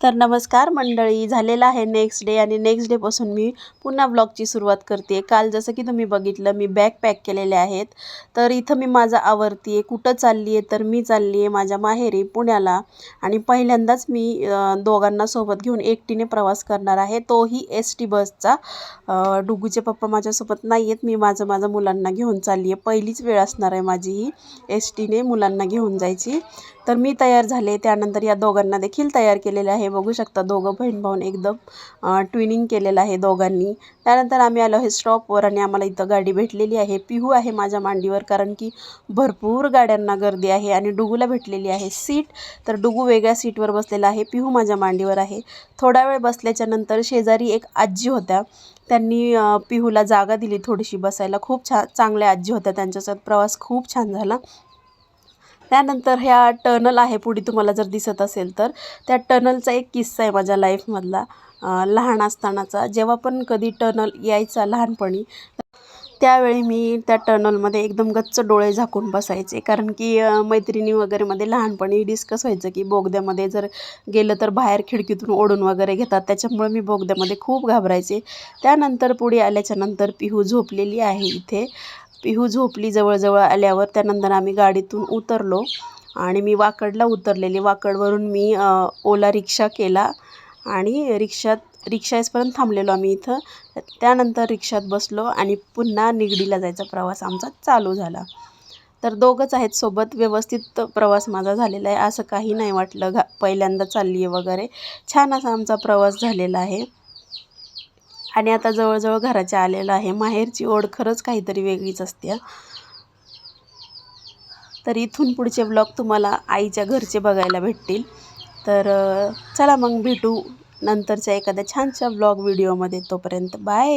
तर नमस्कार मंडळी झालेला आहे नेक्स्ट डे आणि नेक्स्ट डेपासून मी पुन्हा ब्लॉगची सुरुवात करते. काल जसं की तुम्ही बघितलं मी बॅग पॅक केलेले आहेत. तर इथं मी माझं आवरती आहे कुठं चालली आहे तर मी चालली आहे माझ्या माहेरी पुण्याला. आणि पहिल्यांदाच मी दोघांना सोबत घेऊन एकटीने प्रवास करणार आहे. तोही एस टी बसचा डुगूचे पप्पा माझ्यासोबत नाही आहेत मी माझं माझं मुलांना घेऊन चालली आहे पहिलीच वेळ असणार आहे माझी ही एस टीने मुलांना घेऊन जायची. तर मी तयार झाले. त्यानंतर या दोघांना देखील तयार केलेले आहे. बघू शकता. दोघं बहीण भाऊन एकदम ट्विनिंग केलेलं आहे दोघांनी. त्यानंतर आम्ही आलो आहे स्टॉपवर आणि आम्हाला इथं गाडी भेटलेली आहे. पिहू आहे माझ्या मांडीवर कारण की भरपूर गाड्यांना गर्दी आहे आणि डुगूला भेटलेली आहे सीट तर डुगू वेगळ्या सीटवर बसलेला आहे. पिहू माझ्या मांडीवर आहे. थोडा वेळ बसल्याच्या नंतर शेजारी एक आजी होत्या. त्यांनी पिहूला जागा दिली थोडीशी बसायला. खूप छान चांगल्या आजी होत्या. त्यांच्यासोबत प्रवास खूप छान झाला. त्यानंतर ह्या टनल आहे पुढे तुम्हाला जर दिसत असेल तर त्या टनलचा एक किस्सा आहे माझ्या लाईफमधला लहान असतानाचा. जेव्हा पण कधी टनल यायचा लहानपणी त्यावेळी मी त्या टनलमध्ये एकदम गच्च डोळे झाकून बसायचे. कारण की मैत्रिणी वगैरेमध्ये लहानपणी डिस्कस व्हायचं की बोगद्यामध्ये जर गेलं तर बाहेर खिडकीतून ओढून वगैरे घेतात. त्याच्यामुळे मी बोगद्यामध्ये खूप घाबरायचे. त्यानंतर पुढे आल्याच्यानंतर पिहू झोपलेली आहे इथे. पिहू झोपली जवळजवळ आल्यावर त्यानंतर आम्ही गाडीतून उतरलो आणि मी वाकडला उतरलेले. वाकडवरून मी ओला रिक्षा केला आणि रिक्षात रिक्षायसपर्यंत थांबलेलो आम्ही इथं. त्यानंतर रिक्षात बसलो आणि पुन्हा निगडीला जायचा प्रवास आमचा चालू झाला. तर दोघंच आहेत सोबत. व्यवस्थित प्रवास माझा झालेला आहे. असं काही नाही वाटलं. घा पहिल्यांदा चालली आहे वगैरे. छान असा आमचा प्रवास झालेला आहे. आणि आता जवळजवळ घराच्या आलेलं आहे. माहेरची ओढ खरंच काहीतरी वेगळीच असते तर इथून पुढचे ब्लॉग तुम्हाला आईच्या घरचे बघायला भेटतील. तर चला मग भेटू नंतरच्या एखाद्या छानशा ब्लॉग व्हिडिओमध्ये तोपर्यंत बाय